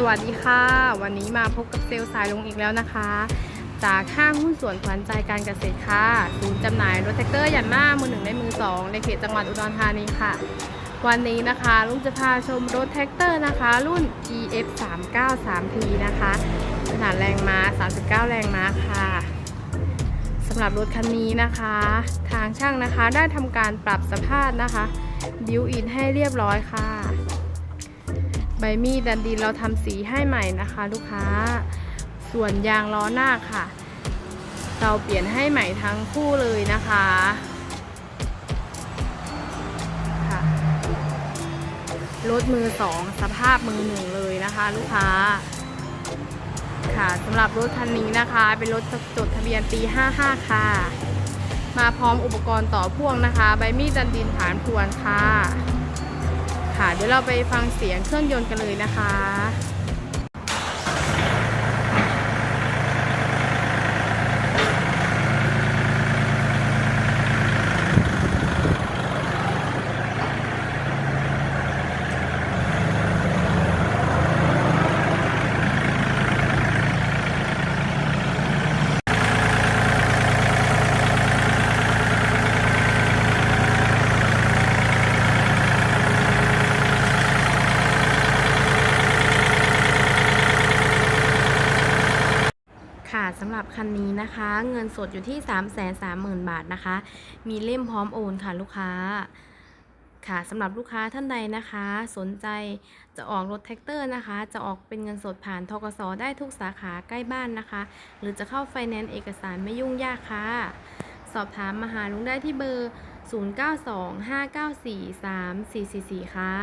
สวัสดีค่ะ วันนี้มาพบกับเซลล์สายลงอีกแล้วนะคะ จากห้างหุ้นส่วนขวัญใจการเกษตรค่ะศูนย์จำหน่ายรถแท็กเตอร์ยันมามือหนึ่งในมือสองในเขตจังหวัดอุดรธานีค่ะ วันนี้นะคะลุงจะพาชมรถแท็กเตอร์นะคะ รุ่น EF 3 9 3 T นะคะขนาดแรงม้า 39 แรงม้าค่ะสำหรับรถคันนี้นะคะ ทางช่างนะคะได้ทำการปรับสภาพนะคะ บิวอินให้เรียบร้อยค่ะ ใบมีดดันดินเราทำสีให้ใหม่นะคะ ลูกค้า ส่วนยางล้อหน้าค่ะ เราเปลี่ยนให้ใหม่ทั้งคู่เลยนะคะค่ะรถมือสองสภาพมือหนึ่งเลยนะคะ ลูกค้า ค่ะสำหรับรถคันนี้นะคะ เป็นรถจดทะเบียนปี 55 ค่ะ มาพร้อมอุปกรณ์ต่อพ่วงนะคะ ใบมีดดันดินฐานพวนค่ะ ค่ะ เดี๋ยวเราไปฟังเสียงเครื่องยนต์กันเลยนะคะ ค่ะสำหรับคันนี้นะคะ เงินสดอยู่ที่ 3 3 0 0 0 0 บาทนะคะ มีเล่มพร้อมโอนค่ะลูกค้า ค่ะสำหรับลูกค้าท่านใดนะคะ สนใจจะออกรถแท็กเตอร์นะคะ จะออกเป็นเงินสดผ่านทกสได้ทุกสาขาใกล้บ้านนะคะ หรือจะเข้าไฟแนนซ์เอกสารไม่ยุ่งยากค่ะ สอบถามมาหาลุงได้ที่เบอร์ 0925943444 ค่ะ